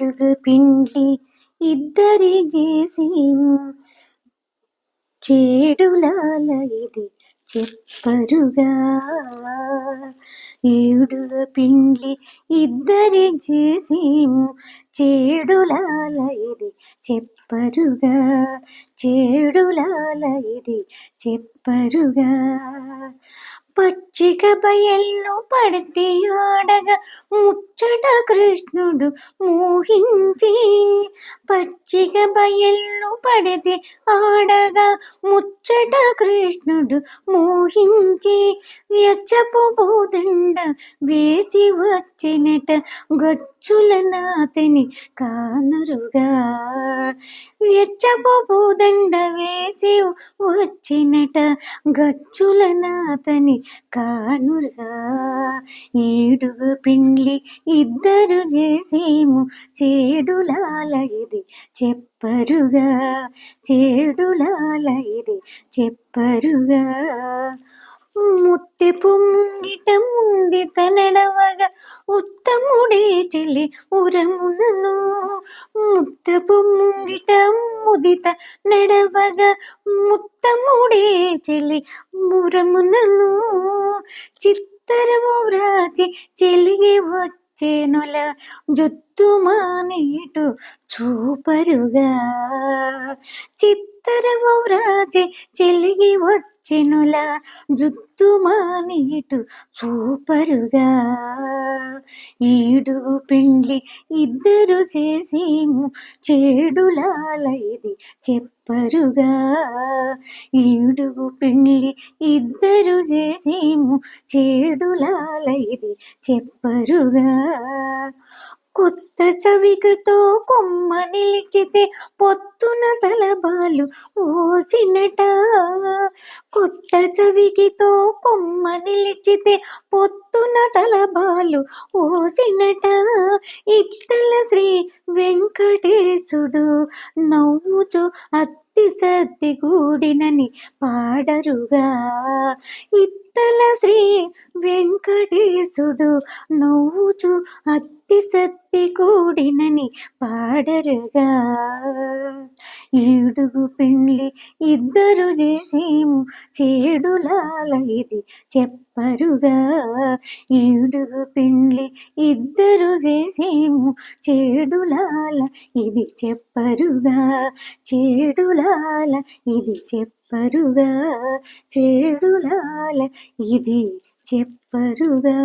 పిడుగు పిండి ఇద్దరి చేసి చేడులాల ఇది చెప్పరుగా. ఈడుగ పిండి ఇద్దరి చేసి చేడులాల ఇది చెప్పరుగా. చేడులాల ఇది చెప్పరుగా. పచ్చిక బయల్లో పడితే ఆడగా ముచ్చట కృష్ణుడు మోహించి పచ్చిక బయల్లో పడితే ఆడగా ముచ్చట కృష్ణుడు మోహించి వ్యచ్చపు భూదండ వేసి వచ్చినట గచ్చుల నాతని కానరుగా. వ్యచ్చపు భూదండ వేసి వచ్చినట గచ్చుల నాతని కానురుగా. ఏడుగు పిండ్లి ఇద్దరు చేసేము చేడులాల ఇది చెప్పరుగా చేడులాల ఇది చెప్పరుగా ముత్తెపు ముంగిట ముంది తనడవగా ఉత్తముడే చెల్లి ఉరమునను ముత్తపు ముంగిట ముదిత నడవగా ముత్తముడే చెల్లి ఉరమునను చిత్తరము వ్రాచి చెలిగి వచ్చేనుల చేనుల జుత్తుమానేటు చూపరుగా. చిత్తరము వ్రాచి చెలిగి వచ్చెనుల జుత్తుమానేటు చూపరుగా. ఈడు పిండ్లి ఇద్దరు చేసేము చెడులాలైది చెప్పరుగా. ఈడుగు పిండ్లి ఇద్దరు చేసేము చేడులాలైది చెప్పరుగా. కొత్త చవికతో కొమ్మ నిలిచితే పొత్తున తలబాలు ఓసినట కొత్త చవికితో కొమ్మ నిలిచితే పొత్తున తలబాలు ఓసినట ఇత్తల శ్రీ వెంకటేశుడు నవ్వుచు అత్తి సర్ది గూడినని పాడరుగా. ఇత్తల శ్రీ వెంకటేశుడు నవ్వుచు అత్తి సత్తి కూడినని పాడరుగా. ఏడుగు పిండ్లి ఇద్దరు చేసేము చేడులాల ఇది చెప్పరుగా. ఏడుగు పిండ్లి ఇద్దరు చేసేము చేడులాల ఇది చెప్పరుగా. చేడులాల ఇది చెప్పరుగా చెడులాల ఇది చెప్పరుగా.